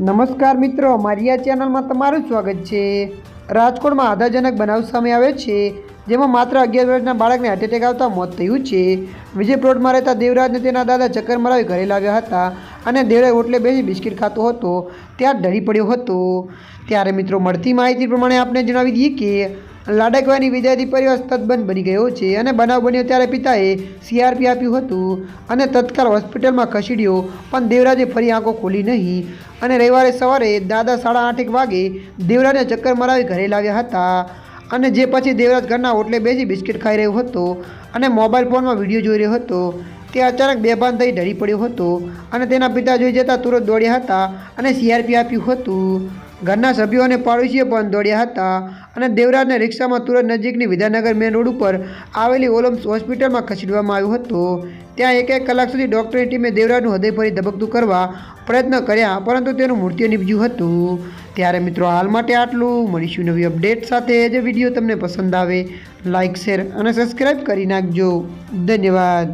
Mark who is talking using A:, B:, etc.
A: નમસ્કાર મિત્રો, મારી આ ચેનલમાં તમારું સ્વાગત છે. રાજકોટમાં આધાજનક બનાવ સામે આવ્યો છે, જેમાં માત્ર અગિયાર વર્ષના બાળકને હાર્ટ એટેક આવતા મોત થયું છે. વિજય પ્લોટમાં રહેતા દેવરાજને તેના દાદા ચક્કર મરાવી ઘરે લાવ્યા હતા અને દેવરાજ ઓટલે બેસી બિસ્કિટ ખાતો હતો. ત્યાં ઢળી પડ્યો હતો. ત્યારે મિત્રો મળતી માહિતી પ્રમાણે આપણે જણાવી દઈએ કે લાડકવાની વિદ્યાર્થી પરિવાર તદ્દન બની ગયો છે અને બનાવ બન્યો ત્યારે પિતાએ સીઆરપી આપ્યું હતું અને તત્કાલ હોસ્પિટલમાં ખસેડ્યો, પણ દેવરાજે ફરી આંખો ખોલી નહીં અને રવિવારે સવારે દાદા સાડા આઠેક વાગે દેવરાજને ચક્કર મરાવી ઘરે લાવ્યા હતા અને જે પછી દેવરાજ ઘરના ઓટલે બેસી બિસ્કિટ ખાઈ રહ્યો હતો અને મોબાઈલ ફોનમાં વીડિયો જોઈ રહ્યો હતો. તે અચાનક બેભાન થઈ ઢળી પડ્યો હતો અને તેના પિતા જોઈ જતાં તુરંત દોડ્યા હતા અને સીઆરપી આપ્યું હતું. ઘરના સભ્યો અને પાડોશીએ પણ દોડ્યા હતા અને દેવરાજને રિક્ષામાં તુરંત નજીકની વિદ્યાનગર મેન રોડ ઉપર આવેલી ઓલમ્સ હોસ્પિટલમાં ખસેડવામાં આવ્યો હતો. ત્યાં એક એક કલાક સુધી ડૉક્ટરની ટીમે દેવરાજનું હૃદય ફરી ધબકતું કરવા પ્રયત્ન કર્યા, પરંતુ તેનું મૃત્યુ નીપજ્યું હતું. ત્યારે મિત્રો, હાલ માટે આટલું. મળીશું નવી અપડેટ સાથે. જે વીડિયો તમને પસંદ આવે લાઇક શેર અને સબસ્ક્રાઈબ કરી નાખજો. ધન્યવાદ.